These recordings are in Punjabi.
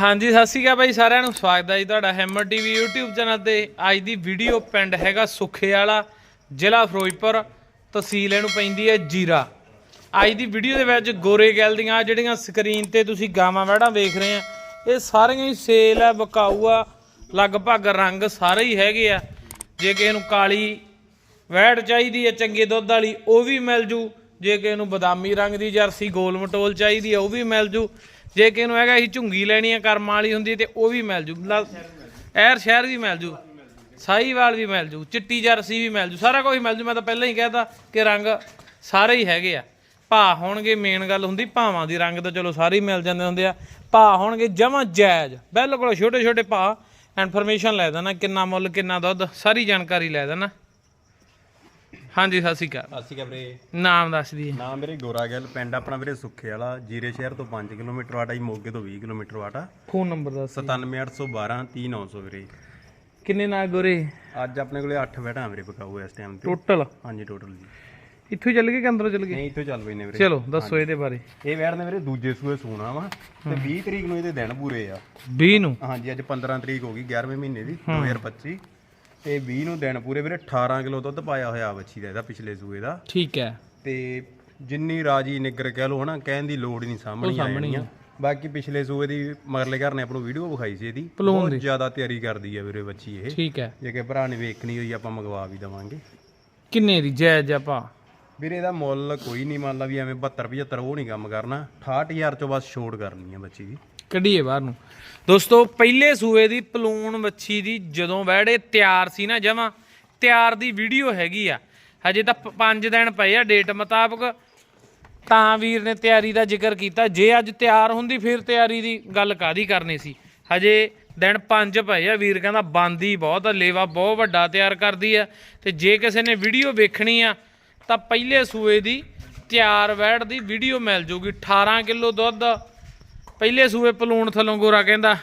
ਹਾਂਜੀ, ਸਤਿ ਸ਼੍ਰੀ ਅਕਾਲ ਬਾਈ, ਸਾਰਿਆਂ ਨੂੰ ਸਵਾਗਤ ਹੈ ਜੀ ਤੁਹਾਡਾ ਹੈਮਰ ਟੀਵੀ YouTube ਚੈਨਲ ਤੇ। ਅੱਜ ਦੀ ਵੀਡੀਓ ਪਿੰਡ ਹੈਗਾ ਸੁਖੇ ਵਾਲਾ ਜ਼ਿਲ੍ਹਾ ਫਿਰੋਜ਼ਪੁਰ, ਤਹਿਸੀਲ ਇਹਨੂੰ ਪੈਂਦੀ ਹੈ ਜੀਰਾ। ਅੱਜ ਦੀ ਵੀਡੀਓ ਦੇ ਵਿੱਚ ਗੋਰੇ ਗੈਲ ਦੀਆਂ ਜਿਹੜੀਆਂ ਸਕਰੀਨ ਤੇ ਤੁਸੀਂ ਗਾਵਾਂ ਵੜਾਂ ਵੇਖ ਰਹੇ ਆ, ਇਹ ਸਾਰੀਆਂ ਹੀ ਸੇਲ ਆ ਬਕਾਊ ਆ ਲਗਭਗ ਰੰਗ ਸਾਰੇ ਹੀ ਹੈਗੇ ਆ। ਜੇ ਕਿਸੇ ਨੂੰ ਕਾਲੀ ਵੈੜ ਚਾਹੀਦੀ ਹੈ, ਚੰਗੇ ਦੁੱਧ ਵਾਲੀ, ਉਹ ਵੀ ਮਿਲ ਜੂ। ਜੇ ਕਿਸੇ ਨੂੰ ਬਦਾਮੀ ਰੰਗ ਦੀ ਜਰਸੀ, ਗੋਲ ਮਟੋਲ ਚਾਹੀਦੀ ਹੈ, ਉਹ ਵੀ ਮਿਲ ਜੂ। ਜੇ ਕਿਸੇ ਨੂੰ ਹੈਗਾ ਅਸੀਂ ਝੁੰਗੀ ਲੈਣੀ ਹੈ ਕਰਮਾਂ ਵਾਲੀ ਹੁੰਦੀ ਤੇ ਉਹ ਵੀ ਮਿਲ ਜੂ। ਲ- ਐਰ ਸ਼ਹਿਰ ਵੀ ਮਿਲ ਜੂ ਸਾਈਵਾਲ ਵੀ ਮਿਲ ਜੂ, ਚਿੱਟੀ ਜਰਸੀ ਵੀ ਮਿਲ ਜੂ, ਸਾਰਾ ਕੁਝ ਮਿਲ ਜੂ। ਮੈਂ ਤਾਂ ਪਹਿਲਾਂ ਹੀ ਕਹਿਤਾ ਕਿ ਰੰਗ ਸਾਰੇ ਹੀ ਹੈਗੇ ਆ। ਭਾ ਹੋਣਗੇ ਮੇਨ ਗੱਲ ਹੁੰਦੀ, ਭਾਵਾਂ ਦੀ ਰੰਗ ਤਾਂ ਚਲੋ ਸਾਰੇ ਹੀ ਮਿਲ ਜਾਂਦੇ ਹੁੰਦੇ ਆ। ਭਾ ਹੋਣਗੇ ਜਮਾਂ ਜਾਇਜ਼, ਬਿਲਕੁਲ ਛੋਟੇ ਛੋਟੇ ਭਾ ਇਨਫੋਰਮੇਸ਼ਨ ਲੈ ਦੇਣਾ, ਕਿੰਨਾ ਮੁੱਲ, ਕਿੰਨਾ ਦੁੱਧ, ਸਾਰੀ ਜਾਣਕਾਰੀ ਲੈ ਦੇਣਾ। ਹਾਂਜੀ ਸਤਿ ਸ਼੍ਰੀ ਅਕਾਲ। ਅਸੀਂ ਕਹ ਵੀਰੇ। ਨਾਮ ਦੱਸ ਦਈਏ ਨਾਮ ਮੇਰੇ ਗੋਰਾ ਗਿੱਲ ਪਿੰਡ ਆਪਣਾ ਵੀਰੇ ਸੁੱਖੇ ਵਾਲਾ ਜੀਰੇ ਸ਼ਹਿਰ ਤੋਂ 5 ਕਿਲੋਮੀਟਰ ਵਾਟਾ ਜੀ ਮੋਗੇ ਤੋਂ 20 ਕਿਲੋਮੀਟਰ ਵਾਟਾ ਫੋਨ ਨੰਬਰ ਦੱਸ 97812 30900 ਵੀਰੇ। ਕਿੰਨੇ ਨਾ ਗੋਰੇ? ਅੱਜ ਆਪਣੇ ਕੋਲੇ 8 ਬੈਠਾ ਵੀਰੇ ਪਕਾਉ ਇਸ ਟਾਈਮ ਤੇ। ਟੋਟਲ ਹਾਂਜੀ ਟੋਟਲ ਜੀ। ਇੱਥੋਂ ਚੱਲ ਗਏ ਕਿ ਅੰਦਰੋਂ ਚੱਲ ਗਏ? ਨਹੀਂ ਇੱਥੋਂ ਚੱਲ ਨੇ ਵੀਰੇ। ਚਲੋ ਦੱਸੋ ਇਹਦੇ ਬਾਰੇ। ਇਹ ਵੈੜ ਨੇ ਵੀਰੇ ਦੂਜੇ ਸੂਏ ਸੂਣਾ ਵਾ ਤੇ 20 ਤਰੀਕ ਨੂੰ ਇਹਦੇ ਦਿਨ ਪੂਰੇ ਆ। 20 ਨੂੰ? ਹਾਂਜੀ ਅੱਜ 15 ਤਰੀਕ ਹੋ ਗਈ 11ਵੇਂ ਮਹੀਨੇ ਦੀ 2025 ਤੇ 20 ਨੂੰ ਦਿਨ ਪੂਰੇ ਵੀਰੇ 18 ਕਿਲੋ ਦੁੱਧ ਪਾਇਆ ਹੋਇਆ ਬੱਚੀ ਦਾ ਇਹਦਾ ਪਿਛਲੇ ਸੂਏ ਦਾ। ਠੀਕ ਹੈ। ਤੇ ਜਿੰਨੀ ਰਾਜੀ ਨਿੱਗਰ ਕਹਿ ਲੋ ਹਨਾ ਕਹਿਣ ਦੀ ਲੋੜ ਨਹੀਂ ਸਾਹਮਣੇ ਆ ਜਾਣੀ ਆ। ਬਾਕੀ ਪਿਛਲੇ ਸੂਏ ਦੀ ਮਗਰਲੇ ਘਰ ਨੇ ਆਪਾਂ ਨੂੰ ਵੀਡੀਓ ਵਿਖਾਈ ਸੀ ਇਹਦੀ। ਬਹੁਤ ਜ਼ਿਆਦਾ ਤਿਆਰੀ ਕਰਦੀ ਹੈ ਵੀਰੇ ਬੱਚੀ ਇਹ। ਠੀਕ ਹੈ। ਜੇ ਕਿ ਭਰਾ ਨੇ ਵੇਖਣੀ ਹੋਈ ਆਪਾਂ ਮੰਗਵਾ ਵੀ ਦਵਾਂਗੇ। ਕਿੰਨੇ ਦੀ ਜਾਇਜ਼ ਆਪਾਂ? ਵੀਰੇ ਇਹਦਾ ਮੁੱਲ ਕੋਈ ਨਹੀਂ ਮੰਨ ਲਾ ਵੀ ਐਵੇਂ 72 75 ਉਹ ਨਹੀਂ ਕੰਮ ਕਰਨਾ। 68000 ਚੋਂ ਬਸ ਛੋੜ ਕਰਨੀ ਹੈ ਬੱਚੀ ਦੀ। ਕੱਢੀਏ ਬਾਹਰ ਨੂੰ। ਦੋਸਤੋ, ਪਹਿਲੇ ਸੂਏ ਦੀ ਪਲੂਣ ਵੱਛੀ ਦੀ ਜਦੋਂ ਵਹਿੜੇ ਤਿਆਰ ਸੀ ਨਾ ਜਮਾ, ਤਿਆਰ ਦੀ ਵੀਡੀਓ ਹੈਗੀ ਆ। ਹਜੇ ਤਾਂ 5 ਦਿਨ ਪਏ ਆ ਡੇਟ ਮੁਤਾਬਕ। ਤਾਂ ਵੀਰ ਨੇ ਤਿਆਰੀ ਦਾ ਜ਼ਿਕਰ ਕੀਤਾ। ਜੇ ਅੱਜ ਤਿਆਰ ਹੁੰਦੀ, ਫਿਰ ਤਿਆਰੀ ਦੀ ਗੱਲ ਕਾਦੀ ਕਰਨੀ ਸੀ? ਹਜੇ ਦਿਨ 5 ਪਏ ਆ। ਵੀਰ ਕਹਿੰਦਾ, ਬੰਦੀ ਬਹੁਤ ਆ, ਲੇਵਾ ਬਹੁਤ ਵੱਡਾ ਤਿਆਰ ਕਰਦੀ ਆ। ਤੇ ਜੇ ਕਿਸੇ ਨੇ ਵੀਡੀਓ ਵੇਖਣੀ ਆ, ਤਾਂ ਪਹਿਲੇ ਸੂਏ ਦੀ ਤਿਆਰ ਵਹਿੜ ਦੀ ਵੀਡੀਓ ਮਿਲ ਜੂਗੀ। 18 ਕਿਲੋ ਦੁੱਧ ਪਹਿਲੇ ਸੂਏ ਪਲੂਣ ਥਲੋਂ ਗੋਰਾ ਕਹਿੰਦਾ,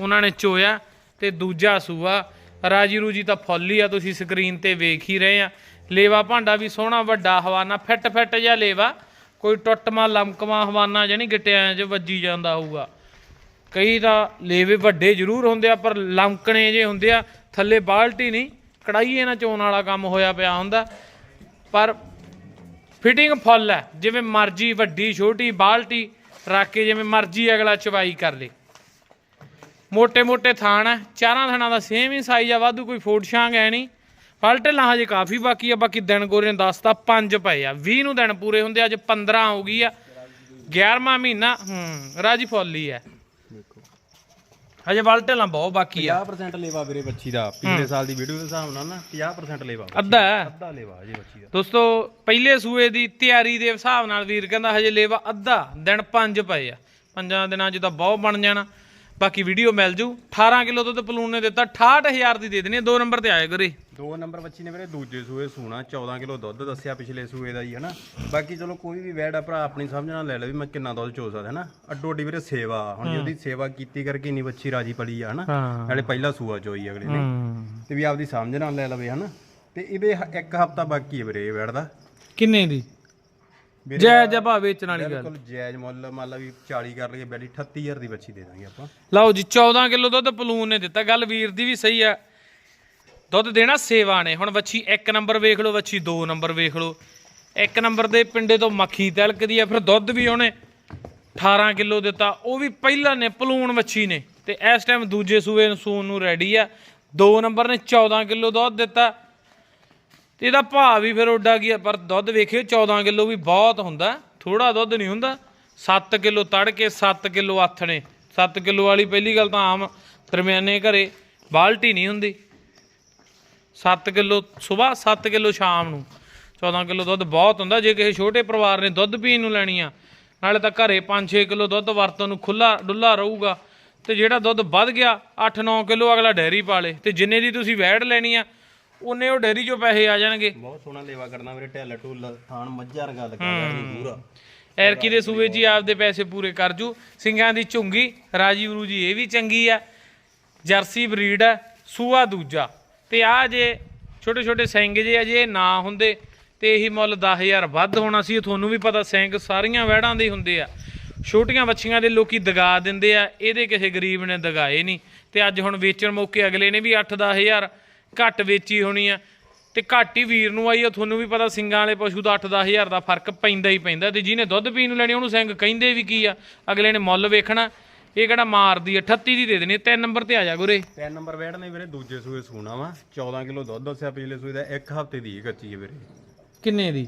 ਉਹਨਾਂ ਨੇ ਚੋਇਆ ਤੇ ਦੂਜਾ ਸੂਆ, ਰਾਜੀ ਰੂਜੀ ਤਾਂ ਫੁੱਲ ਹੀ ਆ, ਤੁਸੀਂ ਸਕਰੀਨ ਤੇ ਵੇਖ ਹੀ ਰਹੇ ਆ। ਲੇਵਾ ਭਾਂਡਾ ਵੀ ਸੋਹਣਾ, ਵੱਡਾ ਹਵਾਨਾ, ਫਿੱਟ ਫਿੱਟ ਜਿਹਾ ਲੇਵਾ। ਕੋਈ ਟੁੱਟਮਾ ਲਮਕਵਾ ਹਵਾਨਾ ਜਾਨੀ ਗਿੱਟਿਆਂ 'ਚ ਵੱਜੀ ਜਾਂਦਾ ਹੋਊਗਾ। ਕਈ ਤਾਂ ਲੇਵੇ ਵੱਡੇ ਜ਼ਰੂਰ ਹੁੰਦੇ ਆ, ਪਰ ਲਮਕਣੇ ਜੇ ਹੁੰਦੇ ਆ, ਥੱਲੇ ਬਾਲਟੀ ਨਹੀਂ ਕੜਾਈ ਇਹਨਾਂ ਚੋਣ ਵਾਲਾ ਕੰਮ ਹੋਇਆ ਪਿਆ ਹੁੰਦਾ। ਪਰ ਫਿਟਿੰਗ ਫੁੱਲ ਹੈ, ਜਿਵੇਂ ਮਰਜ਼ੀ ਵੱਡੀ, ਛੋਟੀ, ਬਾਲਟੀ ਰੱਖ ਕੇ ਜਿਵੇਂ ਮਰਜ਼ੀ ਅਗਲਾ ਚਵਾਈ ਕਰ ਲੇ। ਮੋਟੇ ਮੋਟੇ ਥਾਣ ਹੈ ਚਾਰਾਂ ਥਾਣਾ ਦਾ ਸੇਮ ਹੀ ਸਾਈਜ਼ ਆ, ਵਾਧੂ ਕੋਈ ਫੋਟ ਸ਼ਾਂਗ ਹੈ ਨਹੀਂ। ਪਲਟ ਲਾਂ ਹਜੇ ਕਾਫੀ ਬਾਕੀ ਆ, ਬਾਕੀ ਦਿਨ ਗੋਰੇ ਨੇ ਦੱਸਤਾ, ਪੰਜ ਪਏ ਆ। 20 ਨੂੰ ਦਿਨ ਪੂਰੇ ਹੁੰਦੇ ਅੱਜ 15 ਹੋ ਗਈ ਆ। 11ਵਾਂ ਮਹੀਨਾ, ਹੂੰ, ਰਾਜੀ ਫੁੱਲੀ ਆ। ਹਜੇ ਵਲਟੇ ਲਾਂ ਬਹੁਤ ਬਾਕੀ ਆ। 50% ਲੇਵਾ ਵੀਰੇ ਬੱਚੀ ਦਾ। ਪਿਛਲੇ ਸਾਲ ਦੀ ਵੀਡੀਓ ਦੇ ਹਿਸਾਬ ਨਾਲ ਨਾ 50% ਲੇਵਾ ਅੱਧਾ। ਅੱਧਾ ਲੇਵਾ ਜੀ ਬੱਚੀ ਦਾ। ਦੋਸਤੋ ਪਹਿਲੇ ਸੂਏ ਦੀ ਤਿਆਰੀ ਦੇ ਹਿਸਾਬ ਨਾਲ ਵੀਰ ਕਹਿੰਦਾ ਹਜੇ ਲੇਵਾ ਅੱਧਾ ਦਿਨ ਪੰਜ ਪਏ ਆ। ਪੰਜਾਂ ਦਿਨਾਂ 'ਚ ਤਾਂ ਬਹੁਤ ਬਣ ਜਾਣਾ। ਬਾਕੀ ਵੀਡੀਓ ਮਿਲ ਜੂ। 18 ਕਿਲੋ ਦੁੱਧ ਪਲੂਨ ਨੇ ਦਿੱਤਾ 68000 ਦੀ ਦੇ ਦੇਣੀ ਆ, ਦੋ ਨੰਬਰ ਤੇ ਆਏ ਕਰੇ ਦੋ ਨੰਬਰ ਬੱਚੀ ਨੇ ਵੀਰੇ ਦੂਜੇ ਸੂਏ ਸੂਣਾ 14 ਕਿਲੋ ਦੁੱਧ ਦੱਸਿਆ ਪਿਛਲੇ ਸੂਏ ਦਾ ਹੀ ਹਨਾ? ਬਾਕੀ ਚਲੋ ਕੋਈ ਵੀ ਵੈੜ ਆ ਭਰਾ ਆਪਣੀ ਸਮਝ ਨਾਲ ਲੈ ਲੈ ਵੀ ਮੈਂ ਕਿੰਨਾ ਦੁੱਧ ਚੋ ਸਕਦਾ ਹਨਾ? ਅੱਡੋ ਅੱਡੀ ਵੀਰੇ ਸੇਵਾ ਹੁਣ ਜੇ ਉਹਦੀ ਸੇਵਾ ਕੀਤੀ ਕਰਕੇ ਨਹੀਂ ਬੱਚੀ ਰਾਜੀ ਪਲੀ ਆ ਹਨਾ? ਨਾਲੇ ਪਹਿਲਾ ਸੂਆ ਚੋਈ ਅਗਲੇ ਨੇ। ਤੇ ਵੀ ਆਪਦੀ ਸਮਝ ਨਾਲ ਲੈ ਲਵੇ ਹਨਾ? ਤੇ ਇਹਦੇ ਇੱਕ ਹਫਤਾ ਬਾਕੀ ਹੈ ਵੀਰੇ ਵੈੜ ਦਾ। ਕਿੰਨੇ ਦੀ? ਵੀਰੇ ਜੈ ਜਬਾ ਵੇਚਣ ਵਾਲੀ ਗੱਲ। ਬਿਲਕੁਲ ਜਾਇਜ਼ ਮੁੱਲ ਮੰਨ ਲਾ ਵੀ 40 ਕਰ ਲਈਏ ਬੈਲੀ 38000 ਦੀ ਬੱਚੀ ਦੇ ਦਾਂਗੇ ਆਪਾਂ। ਲਓ ਜੀ 14 ਕਿਲੋ ਦੁੱਧ ਪਲੂਨ ਨੇ ਦਿੱਤਾ ਗੱਲ ਵੀਰ ਦੀ ਵੀ ਸਹੀ ਆ। ਦੁੱਧ ਦੇਣਾ ਸੇਵਾ ਨੇ। ਹੁਣ ਵੱਛੀ 1 ਨੰਬਰ ਵੇਖ ਲਓ, ਵੱਛੀ 2 ਨੰਬਰ ਵੇਖ ਲਓ। 1 ਨੰਬਰ ਦੇ ਪਿੰਡੇ ਤੋਂ ਮੱਖੀ ਤਿਲਕਦੀ ਆ, ਫਿਰ ਦੁੱਧ ਵੀ ਉਹਨੇ 18 ਕਿਲੋ ਦਿੱਤਾ। ਉਹ ਵੀ ਪਹਿਲਾਂ ਨੇ, ਪਲੂਣ ਵੱਛੀ ਨੇ। ਤੇ ਇਸ ਟਾਈਮ ਦੂਜੇ ਸੂਏ ਨੂੰ ਸੂਣ ਨੂੰ ਰੈਡੀ ਆ। 2 ਨੰਬਰ ਨੇ 14 ਕਿਲੋ ਦੁੱਧ ਦਿੱਤਾ। ਤੇ ਇਹਦਾ ਭਾਅ ਵੀ ਫਿਰ ਉੱਡਾ ਗਿਆ, ਪਰ ਦੁੱਧ ਵੇਖਿਓ 14 ਕਿਲੋ ਵੀ ਬਹੁਤ ਹੁੰਦਾ। ਥੋੜਾ ਦੁੱਧ ਨਹੀਂ ਹੁੰਦਾ। 7 ਕਿਲੋ ਤੜ ਕੇ 7 ਕਿਲੋ ਆਥਣੇ 7 ਕਿਲੋ ਵਾਲੀ ਪਹਿਲੀ ਗੱਲ ਤਾਂ ਆਮ ਦਰਮਿਆਨੇ ਘਰੇ ਬਾਲਟੀ ਨਹੀਂ ਹੁੰਦੀ। 7 ਕਿਲੋ ਸਵੇਰ 7 ਕਿਲੋ ਸ਼ਾਮ ਨੂੰ। 14 ਕਿਲੋ ਦੁੱਧ ਬਹੁਤ ਹੁੰਦਾ ਜੇ ਕਿਸੇ ਛੋਟੇ ਪਰਿਵਾਰ ਨੇ ਦੁੱਧ ਪੀਣ ਨੂੰ ਲੈਣੀ ਆ। ਨਾਲੇ ਤਾਂ ਘਰੇ 5-6 ਕਿਲੋ ਦੁੱਧ ਵਰਤੋਂ ਨੂੰ ਖੁੱਲਾ ਡੁੱਲਾ ਰਹੂਗਾ। ਤੇ ਜਿਹੜਾ ਦੁੱਧ ਵੱਧ ਗਿਆ 8-9 ਕਿਲੋ ਅਗਲਾ ਡੈਰੀ ਪਾ ਲੇ। ਤੇ ਜਿੰਨੇ ਦੀ ਤੁਸੀਂ ਵੈੜ ਲੈਣੀ ਆ ਉਹਨੇ ਉਹ ਡੈਰੀ 'ਚੋਂ ਪੈਸੇ ਆ ਜਾਣਗੇ। ਬਹੁਤ ਸੋਹਣਾ ਲੇਵਾ ਕਰਨਾ ਵੀਰੇ ਢਿੱਲ ਢੁੱਲ ਥਾਣ ਮੱਝਾਂ ਰਗਾ ਲਗਾ ਪੂਰਾ। ਐਰਕੀ ਦੇ ਸੂਏ ਜੀ ਆਪਦੇ ਪੈਸੇ ਪੂਰੇ ਕਰ ਜੂ। ਸਿੰਘਾਂ ਦੀ ਝੁੰਗੀ ਰਾਜੀ ਜੀ ਇਹ ਵੀ ਚੰਗੀ ਆ। ਜਰਸੀ ਬਰੀਡ ਆ ਸੂਆ ਦੂਜਾ। ਤੇ ਆ ਜੇ ਛੋਟੇ ਛੋਟੇ ਸਿੰਘ ਜੇ ਆ, ਜੇ ਇਹ ਨਾ ਹੁੰਦੇ ਤੇ ਇਹੀ ਮੁੱਲ 10000 ਵੱਧ ਹੋਣਾ ਸੀ ਤੁਹਾਨੂੰ ਵੀ ਪਤਾ ਸਿੰਘ ਸਾਰੀਆਂ ਵਹਿੜਾਂ ਦੇ ਹੁੰਦੇ ਆ। ਛੋਟੀਆਂ ਬੱਚੀਆਂ ਦੇ ਲੋਕੀ ਦਗਾ ਦਿੰਦੇ ਆ, ਇਹਦੇ ਕਿਸੇ ਗਰੀਬ ਨੇ ਦਗਾਏ ਨਹੀਂ। ਤੇ ਅੱਜ ਹੁਣ ਵੇਚਣ ਮੌਕੇ ਅਗਲੇ ਨੇ ਵੀ 8-10000 ਘੱਟ ਵੇਚੀ ਹੋਣੀ ਆ। ਤੇ ਘੱਟ ਹੀ ਵੀਰ ਨੂੰ ਆਈ ਆ, ਤੁਹਾਨੂੰ ਵੀ ਪਤਾ ਸਿੰਗਾਂ ਵਾਲੇ ਪਸ਼ੂ ਦਾ 8-10000 ਦਾ ਫ਼ਰਕ ਪੈਂਦਾ ਹੀ ਪੈਂਦਾ। ਤੇ ਜਿਹਨੇ ਦੁੱਧ ਪੀਣ ਨੂੰ ਲੈਣੀ, ਉਹਨੂੰ ਸਿੰਘ ਕਹਿੰਦੇ ਵੀ ਕੀ ਆ? ਅਗਲੇ ਨੇ ਮੁੱਲ ਵੇਖਣਾ। ਇਹ ਕਿਹੜਾ ਮਾਰਦੀ ਆ? 38 ਦੀ ਦੇ ਦੇਣੀ ਤਿੰਨ ਨੰਬਰ ਤੇ ਆ ਜਾ ਗੁਰੇ। ਤਿੰਨ ਨੰਬਰ ਵੈੜ ਨੇ ਵੀਰੇ ਦੂਜੇ ਸੂਏ ਸੂਣਾ ਵਾ। 14 ਕਿਲੋ ਦੁੱਧ ਦੱਸਿਆ ਪਿਛਲੇ ਸੂਏ ਦਾ ਇੱਕ ਹਫ਼ਤੇ ਦੀ ਇਹ ਕੱਚੀ ਹੈ ਵੀਰੇ। ਕਿੰਨੇ ਦੀ?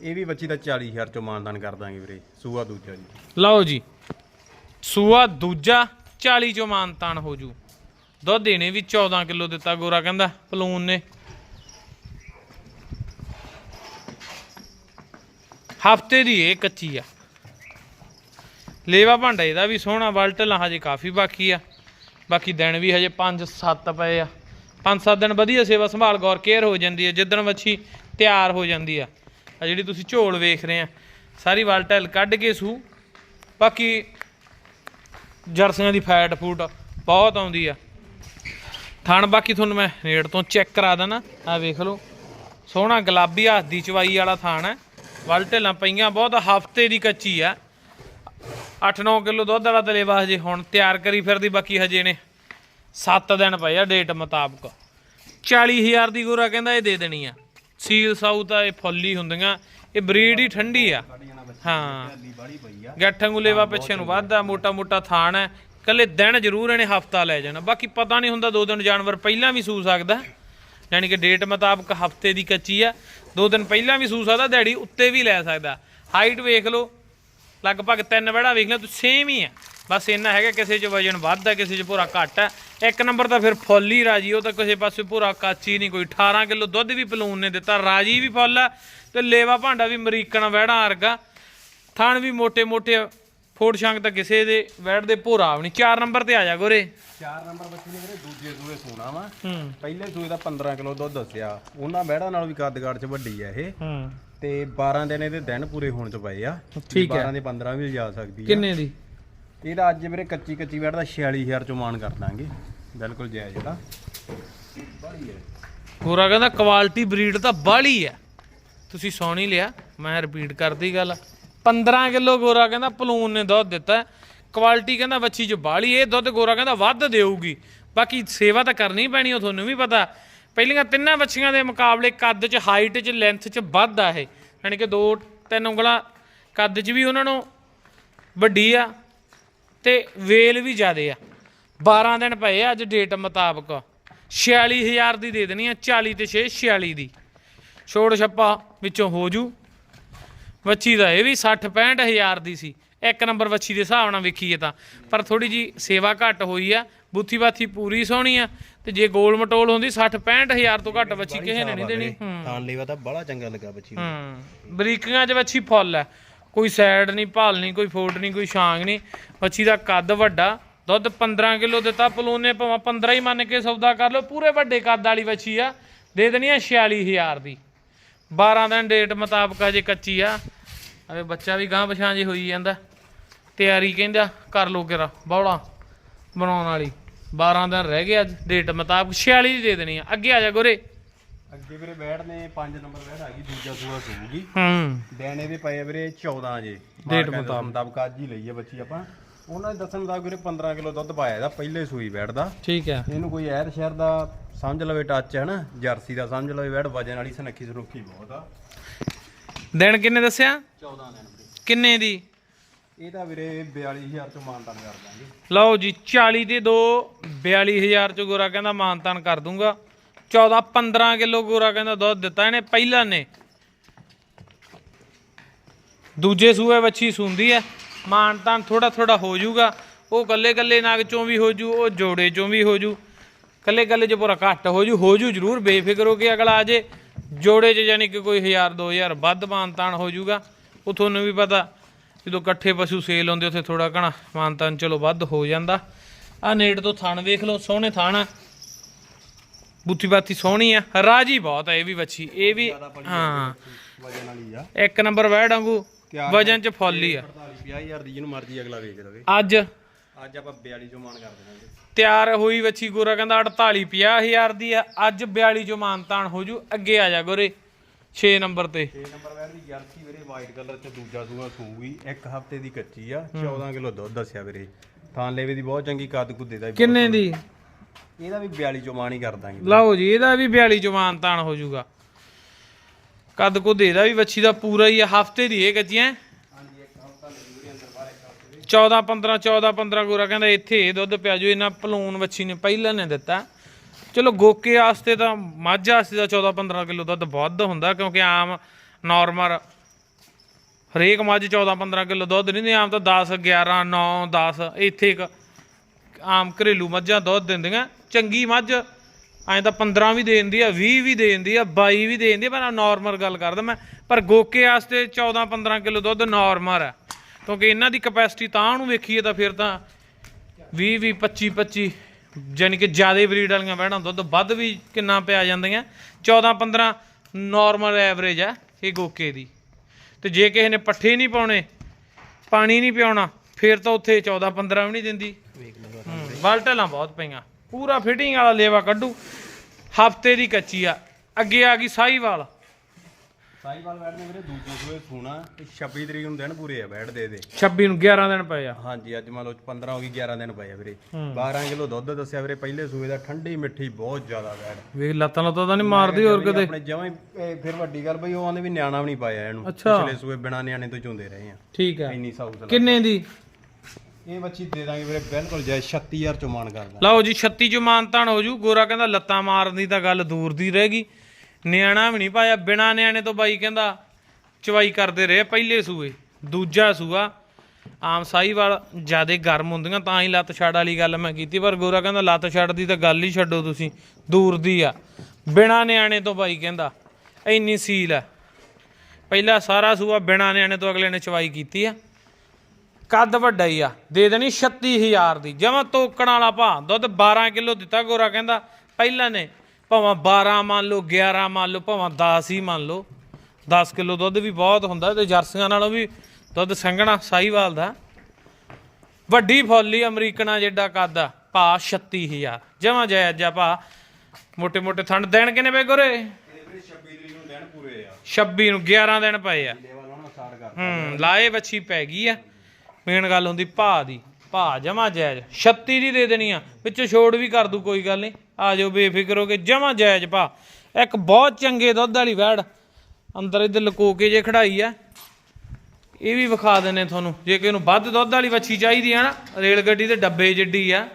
ਇਹ ਵੀ ਬੱਚੀ ਦਾ 40000 ਚੋਂ ਮਾਨਦਾਨ ਕਰ ਦਾਂਗੇ ਵੀਰੇ ਸੂਆ ਦੂਜਾ ਜੀ। ਲਓ ਜੀ ਸੂਆ ਦੂਜਾ 40 ਚੋਂ ਮਾਨਤਾਨ ਹੋ ਜੂ। ਦੁੱਧ ਦੇਣੇ ਵੀ 14 ਕਿਲੋ ਦਿੱਤਾ ਗੋਰਾ ਕਹਿੰਦਾ ਪਲੂਨ ਨੇ। ਹਫ਼ਤੇ ਦੀ ਇਹ ਕੱਚੀ ਆ। ਲੇਵਾ ਭਾਂਡਾ ਇਹਦਾ ਵੀ ਸੋਹਣਾ ਵਲਟਲ ਹਜੇ ਕਾਫੀ ਬਾਕੀ ਆ। ਬਾਕੀ ਦਿਨ ਵੀ ਹਜੇ 5-7 ਪਏ ਆ। 5-7 ਦਿਨ ਵਧੀਆ ਸੇਵਾ ਸੰਭਾਲ, ਗੌਰ, ਕੇਅਰ ਹੋ ਜਾਂਦੀ ਹੈ ਜਿੱਦਣ ਵੱਛੀ ਤਿਆਰ ਹੋ ਜਾਂਦੀ ਆ। ਆ ਜਿਹੜੀ ਤੁਸੀਂ ਝੋਲ ਵੇਖ ਰਹੇ ਆ, ਸਾਰੀ ਵਲਟਲ ਕੱਢ ਕੇ ਸੂ। ਬਾਕੀ ਜਰਸੀਆਂ ਦੀ ਫੈਟ ਫੂਟ ਬਹੁਤ ਆਉਂਦੀ ਆ। ਥਣ ਬਾਕੀ ਤੁਹਾਨੂੰ ਮੈਂ ਨੇੜ ਤੋਂ ਚੈੱਕ ਕਰਾ ਦਣਾ ਆ ਵੇਖ ਲਓ। ਸੋਹਣਾ ਗੁਲਾਬੀ ਹੱਥ ਦੀ ਚਵਾਈ ਵਾਲਾ ਥਾਣ ਹੈ। ਵੱਲ ਢੇਲਾਂ ਪਈਆਂ ਬਹੁਤ, ਹਫ਼ਤੇ ਦੀ ਕੱਚੀ ਆ। 8-9 ਕਿਲੋ ਦੁੱਧ ਵਾਲਾ ਤਲੇਵਾ ਹਜੇ ਹੁਣ ਤਿਆਰ ਕਰੀ ਫਿਰਦੀ, ਬਾਕੀ ਹਜੇ ਨੇ 7 ਦਿਨ ਪਏ ਆ ਡੇਟ ਮੁਤਾਬਕ। 40000 ਦੀ ਗੋਰਾ ਕਹਿੰਦਾ ਇਹ ਦੇ ਦੇਣੀ ਆ। ਸੀਲ ਸਾਊ ਤਾਂ ਇਹ ਫੁੱਲੀ ਹੁੰਦੀਆਂ, ਇਹ ਬਰੀਡ ਹੀ ਠੰਡੀ ਆ। ਹਾਂ। ਦੀ ਬਾੜੀ ਪਈ ਪਿੱਛੇ ਨੂੰ ਵੱਧਦਾ ਮੋਟਾ ਮੋਟਾ ਥਾਣ ਹੈ ਕੱਲੇ ਦਿਨ ਜ਼ਰੂਰ ਇਹਨੇ ਹਫਤਾ ਲੈ ਜਾਣਾ। ਬਾਕੀ ਪਤਾ ਨਹੀਂ ਹੁੰਦਾ ਦੋ ਦਿਨ ਜਾਨਵਰ ਪਹਿਲਾਂ ਵੀ ਸੂ ਸਕਦਾ। ਯਾਨੀ ਕਿ ਡੇਟ ਮੁਤਾਬਕ ਹਫ਼ਤੇ ਦੀ ਕੱਚੀ ਆ। ਦੋ ਦਿਨ ਪਹਿਲਾਂ ਵੀ ਸੂ ਸਕਦਾ, ਦਿਹਾੜੀ ਉੱਤੇ ਵੀ ਲੈ ਸਕਦਾ। ਹਾਈਟ ਵੇਖ ਲਓ ਲਗਭਗ ਤਿੰਨ ਬੜਾ ਵੇਖ ਲਿਆ ਤੂੰ ਸੇਮ ਹੀ ਆ। ਬਸ ਇੰਨਾ ਹੈਗਾ ਕਿਸੇ 'ਚ ਵਜਨ ਵੱਧ ਹੈ ਕਿਸੇ 'ਚ ਪੂਰਾ ਘੱਟ ਹੈ ਇੱਕ ਨੰਬਰ ਤਾਂ ਫਿਰ ਫੁੱਲ ਰਾਜੀ ਉਹ ਤਾਂ ਕਿਸੇ ਪਾਸੇ ਪੂਰਾ ਕਾਚੀ ਨਹੀਂ ਕੋਈ 18 ਕਿਲੋ ਦੁੱਧ ਵੀ ਪਲੂਨ ਨੇ ਦਿੱਤਾ ਰਾਜੀ ਵੀ ਫੁੱਲ ਹੈ ਤੇ ਲੇਵਾ ਭਾਂਡਾ ਵੀ ਅਮਰੀਕਨ ਵਹਿੜਾ ਵਰਗਾ। ਥਣ ਵੀ ਮੋٹے ਮੋٹے ਫੋੜ ਸ਼ੰਗ ਤਾਂ ਕਿਸੇ ਦੇ ਵੈੜ ਦੇ ਭੋਰਾ ਨਹੀਂ। ਚਾਰ ਨੰਬਰ ਤੇ ਆ ਜਾ ਗੋਰੇ। 4 ਨੰਬਰ ਬੱਚੀ ਨੇ ਵੀਰੇ ਦੂਜੇ ਸੂਏ ਸੋਣਾ ਵਾ। ਪਹਿਲੇ ਸੂਏ ਦਾ 15 ਕਿਲੋ ਦੁੱਧ ਦੱਸਿਆ। ਉਹਨਾਂ ਵੈੜਾਂ ਨਾਲ ਵੀ ਕੱਦਗਾੜ ਚ ਵੱਡੀ ਆ ਇਹ। ਹੂੰ। ਤੇ 12 ਦਿਨ ਇਹਦੇ ਦਿਨ ਪੂਰੇ ਹੋਣ ਚ ਪਏ ਆ। ਠੀਕ ਹੈ। 12 ਦੇ 15 ਵੀ ਜਾ ਸਕਦੀ ਆ। ਕਿੰਨੇ ਦੀ? ਇਹਦਾ ਅੱਜ ਵੀਰੇ ਕੱਚੀ ਕੱਚੀ ਵੈੜ ਦਾ 46000 ਚੋਂ ਮਾਨ ਕਰ ਦਾਂਗੇ। ਬਿਲਕੁਲ ਜਾਇਜ਼ ਜਿਹੜਾ ਬੜੀ ਹੈ ਗੋਰਾ ਕਹਿੰਦਾ ਕੁਆਲਿਟੀ ਬਰੀਡ ਤਾਂ ਬਾਹਲੀ ਆ। ਤੁਸੀਂ ਸੁਣ ਹੀ ਲਿਆ ਮੈਂ ਰਿਪੀਟ ਕਰਦੀ ਗੱਲ। 15 ਕਿਲੋ ਗੋਰਾ ਕਹਿੰਦਾ ਪਲੂਨ ਨੇ ਦੁੱਧ ਦਿੱਤਾ। ਕੁਆਲਿਟੀ ਕਹਿੰਦਾ ਬੱਚੀ ਚ ਬਾਹਲੀ ਇਹ ਦੁੱਧ ਗੋਰਾ ਕਹਿੰਦਾ ਵੱਧ ਦੇਊਗੀ। ਬਾਕੀ ਸੇਵਾ ਤਾਂ ਕਰਨੀ ਪੈਣੀ ਉਹ ਤੁਹਾਨੂੰ ਵੀ ਪਤਾ। ਪਹਿਲੀਆਂ ਤਿੰਨਾਂ ਵੱਛੀਆਂ ਦੇ ਮੁਕਾਬਲੇ ਕੱਦ ਚ ਹਾਈਟ ਚ ਲੈਂਥ ਚ ਵੱਧ ਆ ਇਹ। ਯਾਨੀ ਕਿ ਦੋ, ਤਿੰਨ ਉਂਗਲਾਂ ਕੱਦ ਚ ਵੀ ਉਹਨਾਂ ਨੂੰ ਵੱਡੀ ਆ ਤੇ ਵੇਲ ਵੀ ਜ਼ਿਆਦੇ ਆ। 12 ਦਿਨ ਪਏ ਆ ਅੱਜ ਡੇਟ ਮੁਤਾਬਕ। 46000 ਦੀ ਦੇ ਦੇਣੀ ਆ 40 ਤੇ 6 46 ਦੀ। ਛੋੜ ਛੱਪਾ ਵਿੱਚੋਂ ਹੋ ਜੂ। ਵੱਛੀ ਦਾ ਇਹ ਵੀ 60 65000 ਦੀ ਸੀ। ਇੱਕ ਨੰਬਰ ਵੱਛੀ ਦੇ ਹਿਸਾਬ ਨਾਲ ਵੇਖੀਏ ਤਾਂ। ਪਰ ਥੋੜੀ ਜੀ ਸੇਵਾ ਘੱਟ ਹੋਈ ਆ। ਬੁੱਥੀ ਬਾਥੀ ਪੂਰੀ ਸੋਹਣੀ ਆ। ਤੇ ਜੇ ਗੋਲ ਮਟੋਲ ਹੁੰਦੀ 60 65000 ਤੋਂ ਘੱਟ ਵੱਛੀ ਕਿਸੇ ਨੇ ਨਹੀਂ ਦੇਣੀ। ਤਾਂ ਲੇਵਾ ਤਾਂ ਬੜਾ ਚੰਗਾ ਲੱਗਾ ਬੱਚੀ ਨੂੰ। ਹੂੰ। ਬਰੀਕੀਆਂ 'ਚ ਵੱਛੀ ਫੁੱਲ ਹੈ ਕੋਈ ਸਾਈਡ ਨਹੀਂ ਭਾਲ ਨਹੀਂ ਕੋਈ ਫੋਟ ਨਹੀਂ ਕੋਈ ਛਾਂਗ ਨਹੀਂ। ਵੱਛੀ ਦਾ ਕੱਦ ਵੱਡਾ। ਦੁੱਧ 15 ਕਿਲੋ ਦਿੱਤਾ ਪਲੂਨੇ ਭਾਵੇਂ 15 ਹੀ ਮੰਨ ਕੇ ਸੌਦਾ ਕਰ ਲਓ। ਪੂਰੇ ਵੱਡੇ ਕੱਦ ਵਾਲੀ ਵੱਛੀ ਆ। ਦੇ ਦੇਣੀ ਆ 46000 ਦੀ। 12 ਦਿਨ ਡੇਟ ਮੁਤਾਬਕ ਅਜੇ ਕੱਚੀ ਆ। ਅਵੇ ਬੱਚਾ ਵੀ ਗਾਂ ਪਛਾਂ ਜੇ ਹੋਈ ਜਾਂਦਾ। ਤਿਆਰੀ ਕਹਿੰਦਾ ਕਰ ਲੋ ਕਿਰਾ ਬੌਲਾ ਬਣਾਉਣ ਵਾਲੀ। 12 ਦਿਨ ਰਹਿ ਗਏ ਅੱਜ ਡੇਟ ਮੁਤਾਬਕ 46 ਦੀ ਦੇ ਦੇਣੀ ਆ। ਅੱਗੇ ਆ ਜਾ ਗੋਰੇ। ਅੱਗੇ ਵੀਰੇ ਨੇ 5 ਨੰਬਰ ਵੈੜ ਆ ਗਈ ਦੂਜਾ ਸੂਆ ਸੂਗੀ ਹੂੰ। ਦਿਨ ਇਹਦੇ ਪਏ ਵੀਰੇ 14 ਜੇ। ਡੇਟ ਦੇ ਮੁਤਾਬਕ। ਅੱਜ ਹੀ ਲਈ ਬੱਚੀ ਆਪਾਂ। ਉਹਨਾਂ ਦੇ ਦੱਸਣ ਮੁਤਾਬਕ ਵੀਰੇ 15 ਕਿਲੋ ਦੁੱਧ ਪਾਇਆ ਇਹਦਾ ਪਹਿਲੇ ਸੂਈ ਦਾ। ਠੀਕ ਹੈ। ਇਹਨੂੰ ਕੋਈ ਐਰ ਸ਼ਹਿਰ ਦਾ ਸਮਝ ਲਵੇ ਟੱਚ ਹੈ ਨਾ ਜਰਸੀ ਦਾ ਸਮਝ ਲਵੇ ਵੈੜ ਵਜਨ ਵਾਲੀ ਸਨੱਖੀ ਸੁਨੱਖੀ ਬਹੁਤ ਆ। ਦਿਨ ਕਿੰਨੇ ਦੱਸਿਆ? 14 ਦਿਨ ਕਿੰਨੇ ਦੀ? ਇਹਦਾ ਵੀਰੇ 42000 ਚੋਂ ਮਾਨਤਾਨ ਕਰ ਦਾਂਗੇ। ਲਓ ਜੀ 40 ਤੇ 2 42000 ਚ ਗੋਰਾ ਕਹਿੰਦਾ ਮਾਨਤਾਨ ਕਰ ਦੂੰਗਾ। 14 15 ਕਿਲੋ ਗੋਰਾ ਕਹਿੰਦਾ ਦੁੱਧ ਦਿੱਤਾ ਇਹਨੇ, ਪਹਿਲਾਂ ਨੇ। ਦੂਜੇ ਸੂਏ ਵੱਛੀ ਸੁੰਦੀ ਹੈ ਮਾਨਤਾਨ ਥੋੜਾ ਥੋੜਾ ਹੋ ਜਾਊਗਾ। ਉਹ ਕੱਲੇ ਕੱਲੇ ਨਾਗ ਚੋਂ ਵੀ ਹੋ ਜੂ, ਉਹ ਜੋੜੇ ਚੋਂ ਵੀ ਹੋ ਜੂ। ਕੱਲੇ ਕੱਲੇ ਚ ਪੂਰਾ ਘੱਟ ਹੋ ਜੂ ਹੋ ਜੂ ਜ਼ਰੂਰ, ਬੇਫਿਕਰ ਹੋ ਕੇ ਅਗਲਾ ਆ ਜੇ। ਜੋੜੇ ਚ ਯਾਨੀ ਕਿ ਕੋਈ 1000 2000 ਵੱਧ ਮਾਨਤਾਨ ਹੋ ਜਾਊਗਾ। ਉਹ ਤੁਹਾਨੂੰ ਵੀ ਪਤਾ ਜਦੋਂ ਇਕੱਠੇ ਪਸ਼ੂ ਸੇਲ ਹੁੰਦੇ ਉੱਥੇ ਥੋੜਾ ਘਣਾ ਮਾਨਤਾਨ ਚਲੋ ਵੱਧ ਹੋ ਜਾਂਦਾ। ਆ ਨੇੜ ਤੋਂ ਥਣ ਵੇਖ ਲਓ ਸੋਹਣੇ ਥਣ ਆ। ਬੁੱਤੀ ਬਾਤੀ ਸੋਹਣੀ ਆ। ਰਾਜੀ ਬਹੁਤ ਆ ਇਹ ਵੀ ਵੱਛੀ ਇਹ ਵੀ ਹਾਂ। ਵਜਨ ਵਾਲੀ ਆ। ਇੱਕ ਨੰਬਰ ਵੈੜ ਵਾਂਗੂ ਵਜਨ ਚ ਫੁੱਲ ਆ। 45 50000 ਦੀ ਜਿਹਨੂੰ ਮਰਜ਼ੀ ਅਗਲਾ ਵੇਚ ਲਵੇ ਅੱਜ? ਅੱਜ ਆਪਾਂ 42 ਚੋਂ ਮਾਨ ਕਰ ਦੇਵਾਂਗੇ। ਤਿਆਰ ਹੋਈ ਵੱਛੀ ਗੋਰਾ ਕਹਿੰਦਾ 48 50000 ਦੀ ਆ। ਅੱਜ 42 ਚੋਂ ਮਾਨਤਾਨ ਹੋ ਜੂ ਅੱਗੇ ਆ ਜਾ ਗੋਰੇ। 6 ਨੰਬਰ ਤੇ। 6 ਨੰਬਰ ਵੈਰ ਦੀ ਜਰਸੀ ਵੀਰੇ ਵਾਈਟ ਕਲਰ ਚ ਦੂਜਾ ਸੂਆ ਸੂਗੀ ਇੱਕ ਹਫ਼ਤੇ ਦੀ ਕੱਚੀ ਆ 14 ਕਿਲੋ ਦੁੱਧ ਦੱਸਿਆ ਵੀਰੇ। ਥਾਂ ਲੇਵੇ ਦੀ ਬਹੁਤ ਚੰਗੀ ਕੱਦ ਕੁੱਦੇ ਦਾ ਵੀ ਕਿੰਨੇ ਦੀ? ਇਹਦਾ ਵੀ 42 ਚੋਂ ਹੀ ਕਰ ਦਾਂਗੇ। ਲਓ ਜੀ ਇਹਦਾ ਵੀ 42 ਜਵਾਨ ਤਾਣ ਹੋ ਜਾਊਗਾ। ਕੱਦ ਕੋ ਦੇਦਾ ਵੀ ਵੱਛੀ ਦਾ ਪੂਰਾ ਹੀ ਹਫ਼ਤੇ ਦੀ ਇਹ ਕੱਚੀਆਂ। ਹਾਂਜੀ ਇੱਕ ਹਫਤਾ ਲੱਗੀ ਵੀਰੇ ਅੰਦਰ ਬਾਹਰ ਇੱਕ ਹਫ਼ਤੇ 14 15 14 15 ਗੋਰਾ ਕਹਿੰਦਾ ਇੱਥੇ ਇਹ ਦੁੱਧ ਪਿਆ ਜੋ ਇਹਨਾਂ ਪਲੂਣ ਵੱਛੀ ਨੇ ਪਹਿਲਾਂ ਨੇ ਦਿੱਤਾ। ਚਲੋ ਗੋਕੇ ਵਾਸਤੇ ਤਾਂ, ਮੱਝ ਵਾਸਤੇ ਤਾਂ 14 15 ਕਿਲੋ ਦੁੱਧ ਵੱਧ ਹੁੰਦਾ ਕਿਉਂਕਿ ਆਮ ਨਾਰਮਲ ਹਰੇਕ ਮੱਝ 14 15 ਕਿਲੋ ਦੁੱਧ ਨਹੀਂ ਦਿੰਦੀ ਆਮ ਤਾਂ 10 11 9 10 ਇੱਥੇ ਇੱਕ ਆਮ ਘਰੇਲੂ ਮੱਝਾਂ ਦੁੱਧ ਦਿੰਦੀਆਂ। ਚੰਗੀ ਮੱਝ ਐਂ ਤਾਂ 15 ਵੀ ਦੇ ਦਿੰਦੀ ਆ 20 ਵੀ ਦੇ ਦਿੰਦੀ ਆ 22 ਵੀ ਦੇ ਦਿੰਦੀ ਆ, ਪਰ ਨਾਰਮਲ ਗੱਲ ਕਰਦਾ ਮੈਂ। ਪਰ ਗੋਕੇ ਵਾਸਤੇ 14 15 ਕਿਲੋ ਦੁੱਧ ਨਾਰਮਲ ਆ। ਕਿਉਂਕਿ ਇਹਨਾਂ ਦੀ ਕਪੈਸਿਟੀ ਤਾਂ ਉਹਨੂੰ ਵੇਖੀਏ ਤਾਂ ਫਿਰ ਤਾਂ 20 20 25 25 ਯਾਨੀ ਕਿ ਜ਼ਿਆਦਾ ਬਰੀਡ ਵਾਲੀਆਂ ਬਹਿਣਾ ਦੁੱਧ ਵੱਧ ਵੀ ਕਿੰਨਾ ਪਿਆ ਜਾਂਦੀਆਂ। 14 15 ਨਾਰਮਲ ਐਵਰੇਜ ਆ ਇਹ ਗੋਕੇ ਦੀ। ਤੇ ਜੇ ਕਿਸੇ ਨੇ ਪੱਠੇ ਨਹੀਂ ਪਾਉਣੇ, ਪਾਣੀ ਨਹੀਂ ਪਿਆਉਣਾ, ਫਿਰ ਤਾਂ ਉੱਥੇ 14 15 ਵੀ ਨਹੀਂ ਦਿੰਦੀ। ਵੇਖ ਲਓ ਬਹੁਤ ਪਈਆਂ। ਪੂਰਾ ਫਿਟਿੰਗ ਵਾਲਾ ਲੇਵਾ ਕੱਢੂ। ਹਫ਼ਤੇ ਦੀ ਕੱਚੀ ਆ। ਅੱਗੇ ਆ ਗਈ ਸਾਈਵਾਲ ਸਾਈਵਾਲ ਵੈਟ ਨੇ ਵੀਰੇ ਦੂਜੇ ਸੂਏ ਸੂਣਾ। ਤੇ 26 ਤਰੀਕ ਨੂੰ ਦਿਨ ਪੂਰੇ ਆ ਵੈਟ ਦੇ ਦੇ 26 ਨੂੰ 11 ਦਿਨ ਪਏ ਆ। ਹਾਂਜੀ ਅੱਜ ਮੰਨ ਲਓ 15 ਹੋ ਗਈ 11 ਦਿਨ ਪਏ ਆ ਵੀਰੇ। ਹੂੰ। 12 ਕਿਲੋ ਦੁੱਧ ਦੱਸਿਆ ਵੀਰੇ ਪਹਿਲੇ ਸੂਏ ਦਾ ਠੰਡੀ ਮਿੱਠੀ ਬਹੁਤ ਜ਼ਿਆਦਾ ਵੈਟ ਵੇਖ ਲੱਤਾਂ ਲੱਤਾਂ ਤਾਂ ਨਹੀਂ ਮਾਰਦੀ ਹੋਰ ਕਿਤੇ। ਆਪਣੇ ਜਮਾਂ ਹੀ ਇਹ ਫਿਰ ਵੱਡੀ ਗੱਲ ਬਈ ਉਹ ਆਂਦੇ ਵੀ ਨਿਆਣਾ ਵੀ ਨਹੀਂ ਪਾਇਆ ਇਹਨੂੰ। ਅੱਛਾ। ਪਿਛਲੇ ਸੂਏ ਬਿਨਾ ਨਿਆਣੇ ਤੋਂ ਚੁੰਦੇ ਰਹੇ ਆ। ਠੀਕ ਆ। ਇੰਨੀ ਸਾਊਸ ਕਿੰਨੇ ਦੀ? ਇਹ ਬੱਚੀ ਦੇ ਦਾਂਗੇ ਵੀਰੇ ਬਿਲਕੁਲ ਜਾਇ 36000 ਚੋਂ ਮਾਨ ਕਰਦਾ। ਲਓ ਜੀ 36 ਚ ਮਾਨਤਾਨ ਹੋ ਜੂ। ਗੋਰਾ ਕਹਿੰਦਾ ਲੱਤਾਂ ਮਾਰਨ ਦੀ ਤਾਂ ਗੱਲ ਦੂਰ ਦੀ ਰਹੇਗੀ ਨਿਆਣਾ ਵੀ ਨਹੀਂ ਪਾਇਆ, ਬਿਨਾ ਨਿਆਣੇ ਤੋਂ ਬਾਈ ਕਹਿੰਦਾ ਚਵਾਈ ਕਰਦੇ ਰਹੇ ਪਹਿਲੇ ਸੂਏ, ਦੂਜਾ ਸੂਆ। ਆਮ ਸਾਹੀਵਾਲ ਜਿਆਦੇ ਗਰਮ ਹੁੰਦੀਆਂ, ਤਾਂ ਹੀ ਲੱਤ ਛੱਡ ਵਾਲੀ ਗੱਲ ਮੈਂ ਕੀਤੀ, ਪਰ ਗੋਰਾ ਕਹਿੰਦਾ ਲੱਤ ਛੱਡ ਦੀ ਤਾਂ ਗੱਲ ਹੀ ਛੱਡੋ ਤੁਸੀਂ, ਦੂਰ ਦੀ ਆ। ਬਿਨਾ ਨਿਆਣੇ ਤੋਂ ਬਾਈ ਕਹਿੰਦਾ, ਇੰਨੀ ਸੀਲ ਆ। ਪਹਿਲਾ ਸਾਰਾ ਸੂਆ ਬਿਨਾ ਨਿਆਣੇ ਤੋਂ ਅਗਲੇ ਨੇ ਚਵਾਈ ਕੀਤੀ ਆ। ਕੱਦ ਵੱਡਾ ਹੀ ਆ, ਦੇ ਦੇਣੀ 36000 ਦੀ, ਜਮਾ ਤੋਕਣ ਵਾਲਾ ਭਾ ਦੁੱਧ 12 ਕਿਲੋ ਦਿੱਤਾ, ਗੋਰਾ ਕਹਿੰਦਾ, ਪਹਿਲਾਂ ਨੇ ਭਾਵੇਂ 12 ਮੰਨ ਲਓ 11 ਮੰਨ ਲਓ, ਭਾਵੇਂ 10 ਹੀ ਮੰਨ ਲਓ। 10 ਕਿਲੋ ਦੁੱਧ ਵੀ ਬਹੁਤ ਹੁੰਦਾ ਤੇ ਜਰਸੀਆਂ ਨਾਲੋਂ ਵੀ ਦੁੱਧ ਸੰਘਣਾ ਸਾਹੀਵਾਲ ਦਾ। ਵੱਡੀ ਫੌਲੀ ਅਮਰੀਕਨਾ ਜਿੱਡਾ ਕੱਦ ਆ, ਭਾ 36000 ਜਮਾ ਜਾਇਜ਼ ਆ ਭਾ। ਮੋਟੇ ਮੋਟੇ ਠੰਡ ਦੇਣ ਕਿਨੇ ਪਏ ਗੁਰੇ? 26 ਨੂੰ ਦੇਣ 11 ਦਿਨ ਪਏ ਆ। ਹੂੰ, ਲਾਏ ਵੱਛੀ ਪੈ ਗਈ ਆ। ਮੇਨ ਗੱਲ ਹੁੰਦੀ ਭਾ ਦੀ। ਭਾ ਜਮਾ ਜਾਇਜ਼। 36 ਦੀ ਦੇ ਦੇਣੀ ਆ। ਵਿੱਚ ਛੋੜ ਵੀ ਕਰ ਦੂ, ਕੋਈ ਗੱਲ ਨਹੀਂ। ਆ ਜਾਓ ਬੇਫਿਕਰ ਹੋ ਕੇ ਜਮਾ ਜਾਇਜ਼ ਭਾ ਇੱਕ ਬਹੁਤ ਚੰਗੇ ਦੁੱਧ ਵਾਲੀ ਵੈੜ ਅੰਦਰ ਇੱਧਰ ਲੁਕੋ ਕੇ ਜੇ ਖੜਾਈ ਆ। ਇਹ ਵੀ ਵਿਖਾ ਦਿੰਨੇ ਤੁਹਾਨੂੰ। ਜੇ ਕਿ ਇਹਨੂੰ ਵੱਧ ਦੁੱਧ ਵਾਲੀ ਵੱਛੀ ਚਾਹੀਦੀ ਆ ਨਾ ਰੇਲ ਗੱਡੀ ਦੇ ਡੱਬੇ ਜਿੱਡੀ ਆ।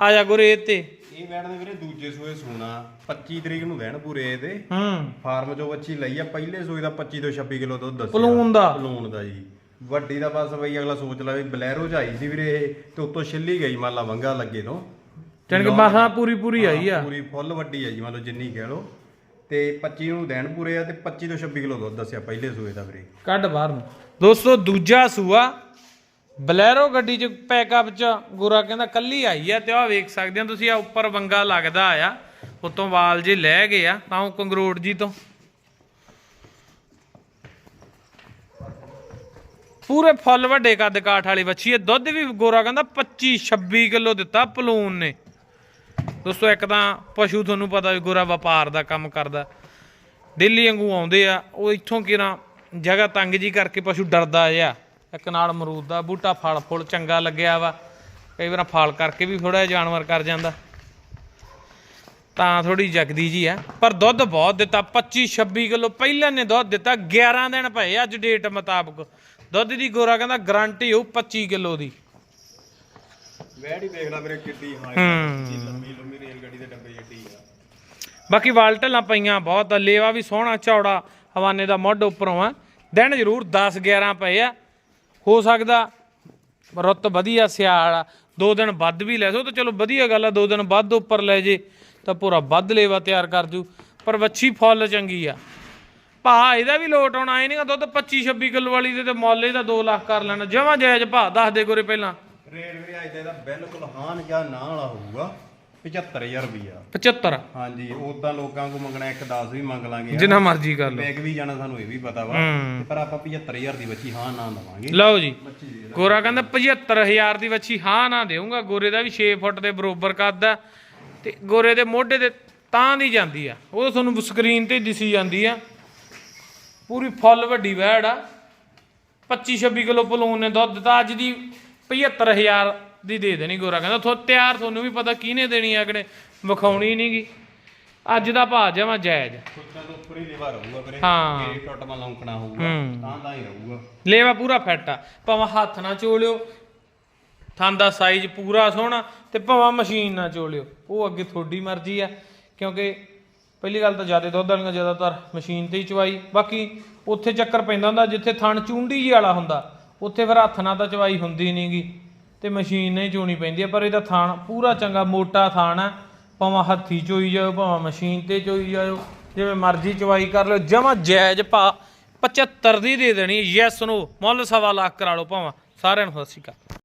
ਆ ਜਾ ਗੁਰੇ ਤੇ ਇਹ ਵੈਟ ਨੇ ਵੀਰੇ ਦੂਜੇ ਸੂਏ ਸੂਣਾ। 25 ਤਰੀਕ ਨੂੰ ਦਿਨ ਪੂਰੇ ਇਹਦੇ। ਹੂੰ। ਫਾਰਮ ਚੋਂ ਬੱਚੀ ਲਈ ਆ। ਪਹਿਲੇ ਸੂਏ ਦਾ 25 ਤੋਂ 26 ਕਿਲੋ ਦੁੱਧ ਦੱਸਿਆ। ਪਲੂਨ ਦਾ। ਪਲੂਨ ਦਾ ਜੀ। ਵੱਡੀ ਦਾ ਬਸ ਬਈ ਅਗਲਾ ਸੋਚ ਲਾ ਵੀ ਬਲੈਰੋ ਚ ਆਈ ਸੀ ਵੀਰੇ ਇਹ ਤੇ ਉੱਤੋਂ ਛਿੱਲੀ ਗਈ ਮੰਨ ਲਾ ਵੰਗਾ ਲੱਗੇ ਤੋਂ। ਜਾਣੀ ਕਿ ਮਸਾਂ ਪੂਰੀ ਪੂਰੀ ਆਈ ਆ। ਪੂਰੀ ਫੁੱਲ ਵੱਡੀ ਆ ਜੀ ਮੰਨ ਲਓ ਜਿੰਨੀ ਕਹਿ ਲਓ। ਤੇ 25 ਨੂੰ ਦਿਨ ਪੂਰੇ ਆ ਤੇ 25 ਤੋਂ 26 ਕਿਲੋ ਦੁੱਧ ਦੱਸਿਆ ਪਹਿਲੇ ਸੂਏ ਦਾ ਵੀਰੇ। ਕੱਢ ਬਾਹਰ ਨੂੰ। ਦੋਸਤੋ ਦੂਜਾ ਸੂਆ ਬਲੈਰੋ ਗੱਡੀ ਚ ਪੈਕਅਪ ਚ ਗੋਰਾ ਕਹਿੰਦਾ ਕੱਲੀ ਆਈ ਆ ਤੇ ਆਹ ਵੇਖ ਸਕਦੇ ਆ ਤੁਸੀਂ ਆ ਉੱਪਰ ਵੰਗਾ ਲੱਗਦਾ ਆ। ਉਤੋਂ ਵਾਲ ਜੇ ਲੈ ਗਏ ਆ ਤਾਂ ਉਹ ਕੰਗਰੋੜ ਜੀ ਤੋਂ। ਪੂਰੇ ਫੁੱਲ ਵੱਡੇ ਕੱਦ ਕਾਠ ਵਾਲੀ ਵੱਛੀ ਹੈ ਦੁੱਧ ਵੀ ਗੋਰਾ ਕਹਿੰਦਾ 25 26 ਕਿਲੋ ਦਿੱਤਾ ਪਲੂਨ ਨੇ। ਦੋਸਤੋ ਇੱਕ ਤਾਂ ਪਸ਼ੂ ਤੁਹਾਨੂੰ ਪਤਾ ਵੀ ਗੋਰਾ ਵਪਾਰ ਦਾ ਕੰਮ ਕਰਦਾ। ਦਿੱਲੀ ਵਾਂਗੂ ਆਉਂਦੇ ਆ ਉਹ ਇੱਥੋਂ ਕਿਰਾਂ ਜਗ੍ਹਾ ਤੰਗ ਜੀ ਕਰਕੇ ਪਸ਼ੂ ਡਰਦਾ ਆ ਇੱਕ ਨਾਲ ਅਮਰੂਦ ਦਾ ਬੂਟਾ ਫਲ ਫੁੱਲ ਚੰਗਾ ਲੱਗਿਆ ਵਾ ਕਈ ਵਾਰ ਫਲ ਕਰਕੇ ਵੀ ਥੋੜਾ ਜਾਨਵਰ ਕਰ ਜਾਂਦਾ। ਤਾਂ ਥੋੜੀ ਜਗਦੀ ਜੀ ਆ ਪਰ ਦੁੱਧ ਬਹੁਤ ਦਿੱਤਾ 25 26 ਕਿਲੋ ਪਹਿਲਾਂ ਨੇ ਦੁੱਧ ਦਿੱਤਾ 11 ਦਿਨ ਪਏ ਅੱਜ ਡੇਟ ਮੁਤਾਬਕ। ਦੁੱਧ ਦੀ ਗੋਰਾ ਕਹਿੰਦਾ ਗਾਰੰਟੀ ਹੋਊ 25 ਕਿਲੋ ਦੀ। ਵੈਟ ਹੀ ਦੇਖ ਲੈ ਵੀਰੇ ਕਿੱਡੀ ਹਾਈ ਹੂੰ। ਲੰਮੀ ਲੰਮੀ ਗੱਡੀ ਦੇ ਡੱਬੇ ਜੱਟੀ ਆ। ਬਾਕੀ ਵਾਲਟਲਾਂ ਪਈਆਂ ਬਹੁਤ ਆ ਲੇਵਾ ਵੀ ਸੋਹਣਾ ਚੌੜਾ ਹਵਾਨੇ ਦਾ ਮੁੱਢ ਉੱਪਰੋਂ ਆ। ਦਿਨ ਜ਼ਰੂਰ 10 11 ਪਏ ਆ। ਹੋ ਸਕਦਾ ਰੁੱਤ ਵਧੀਆ ਸਿਆਲ ਆ। ਦੋ ਦਿਨ ਵੱਧ ਵੀ ਲੈ ਸੋ ਤਾਂ ਚਲੋ ਵਧੀਆ ਗੱਲ ਆ ਦੋ ਦਿਨ ਵੱਧ ਉੱਪਰ ਲੈ ਜੇ ਤਾਂ ਪੂਰਾ ਵੱਧ ਲੇਵਾ ਤਿਆਰ ਕਰ ਜੂ। ਪਰ ਵੱਛੀ ਫੁੱਲ ਚੰਗੀ ਆ। ਭਾ ਇਹਦਾ ਵੀ ਲੋਟ ਆਉਣਾ ਇਹ ਨਹੀਂਗਾ ਦੁੱਧ 25 26 ਕਿਲੋ ਵਾਲੀ ਦੇ ਤੇ ਮੁੱਲ ਇਹਦਾ 2 ਲੱਖ ਕਰ ਲੈਣਾ। ਜਮਾਂ ਜਾਇਜ਼ ਭਾ ਦੱਸ ਦੇ ਗੋਰੇ ਪਹਿਲਾਂ। ਰੇਟ ਵੀਰੇ ਅੱਜ ਦਾ ਇਹਦਾ ਬਿਲਕੁਲ ਹਾਨ ਜਾਂ ਨਾ ਵਾਲਾ ਹੋਊਗਾ। 75000 ਰੁਪਈਆ। 75 ਹਾਂਜੀ ਉਦਾਂ ਲੋਕਾਂ ਕੋ ਮੰਗਣਾ ਇੱਕ 10 ਵੀ ਮੰਗ ਲਾਂਗੇ ਜਿੰਨਾ ਮਰਜ਼ੀ ਕਰ ਲਓ। ਬੈਗ ਵੀ ਜਾਣਾ ਸਾਨੂੰ ਇਹ ਵੀ ਪਤਾ ਵਾ। ਤੇ ਪਰ ਆਪਾਂ 75000 ਦੀ ਬੱਚੀ ਹਾਂ ਨਾ ਦਵਾਂਗੇ। ਲਓ ਜੀ। ਬੱਚੀ ਗੋਰਾ ਕਹਿੰਦਾ 75000 ਦੀ ਵੱਛੀ ਹਾਂ ਨਾ ਦੇਊਂਗਾ। ਗੋਰੇ ਦਾ ਵੀ 6 ਫੁੱਟ ਦੇ ਬਰੋਬਰ ਕੱਦ ਆ। ਤੇ ਗੋਰੇ ਦੇ ਮੋਢੇ ਦੇ ਤਾਂ ਦੀ ਜਾਂਦੀ ਆ। ਉਹ ਤੁਹਾਨੂੰ ਸਕਰੀਨ ਤੇ ਦਿਸੀ ਜਾਂਦੀ ਆ। ਪੂਰੀ ਫੁੱਲ ਵੱਡੀ ਵੈੜ ਆ। 25 26 ਕਿਲੋ ਪਲੂਨ ਨੇ ਦੁੱਧ ਦਿੱਤਾ ਅੱਜ ਦੀ 75000 ਦੀ ਦੇ ਦੇਣੀ ਗੋਰਾ। ਕਹਿੰਦਾ ਥੋ ਤਿਆਰ ਤੁਹਾਨੂੰ ਵੀ ਪਤਾ ਕਿਹਨੇ ਦੇਣੀ ਆ ਕਿਹਨੇ ਵਿਖਾਉਣੀ ਨਹੀਂਗੀ ਅੱਜ ਦਾ ਭਾਅ ਜਮਾ ਜਾਇਜ਼। ਕੁੱਤਾ ਤੋਂ ਉੱਪਰ ਹੀ ਲੇਵਾ ਰਹੂਗਾ ਵੀਰੇ। ਹਾਂ। ਇਹ ਟੁੱਟ ਮਾ ਲੌਂਕਣਾ ਹੋਊਗਾ ਹੂੰ। ਤਾਂ ਤਾਂ ਹੀ ਰਹੂਗਾ। ਲੇਵਾ ਪੂਰਾ ਫਿੱਟ ਆ। ਭਾਵੇਂ ਹੱਥ ਨਾਲ ਚੋਲਿਓ ਥਣ ਦਾ ਸਾਈਜ਼ ਪੂਰਾ ਸੋਹਣਾ ਤੇ ਭਾਵੇਂ ਮਸ਼ੀਨ ਨਾਲ ਚੋਲਿਓ। ਉਹ ਅੱਗੇ ਤੁਹਾਡੀ ਮਰਜ਼ੀ ਆ ਕਿਉਂਕਿ ਪਹਿਲੀ ਗੱਲ ਤਾਂ ਜ਼ਿਆਦਾ ਦੁੱਧ ਵਾਲੀਆਂ ਜ਼ਿਆਦਾਤਰ ਮਸ਼ੀਨ ਤੇ ਹੀ ਚਵਾਈ। ਬਾਕੀ ਉੱਥੇ ਚੱਕਰ ਪੈਂਦਾ ਹੁੰਦਾ ਜਿੱਥੇ ਥਣ ਚੁੰਡੀ ਵਾਲਾ ਹੁੰਦਾ ਉੱਥੇ ਫਿਰ ਹੱਥ ਨਾਲ ਤਾਂ ਚਵਾਈ ਹੁੰਦੀ ਨਹੀਂਗੀ ਤੇ ਮਸ਼ੀਨ ਨਹੀਂ ਚੋਣੀ ਪੈਂਦੀ ਹੈ ਪਰ ਇਹਦਾ ਥਾਣ ਪੂਰਾ ਚੰਗਾ ਮੋਟਾ ਥਾਣ ਹੈ ਭਾਵੇਂ ਹੱਥੀ ਚੋਈ ਜਾਓ, ਭਾਵੇਂ ਮਸ਼ੀਨ ਤੇ ਚੋਈ ਜਾਓ, ਜਿਵੇਂ ਮਰਜ਼ੀ ਚਵਾਈ ਕਰ ਲਿਓ, ਜਮਾ ਜਾਇਜ਼ ਭਾ 75 ਦੀ ਦੇ ਦੇਣੀ ਯੈਸ ਨੂੰ ਮੁੱਲ ਸਵਾ ਲੱਖ ਕਰਾ ਲਓ ਭਾਵੇਂ ਸਾਰਿਆਂ ਨੂੰ ਸਤਿ ਸ਼੍ਰੀ ਅਕਾਲ।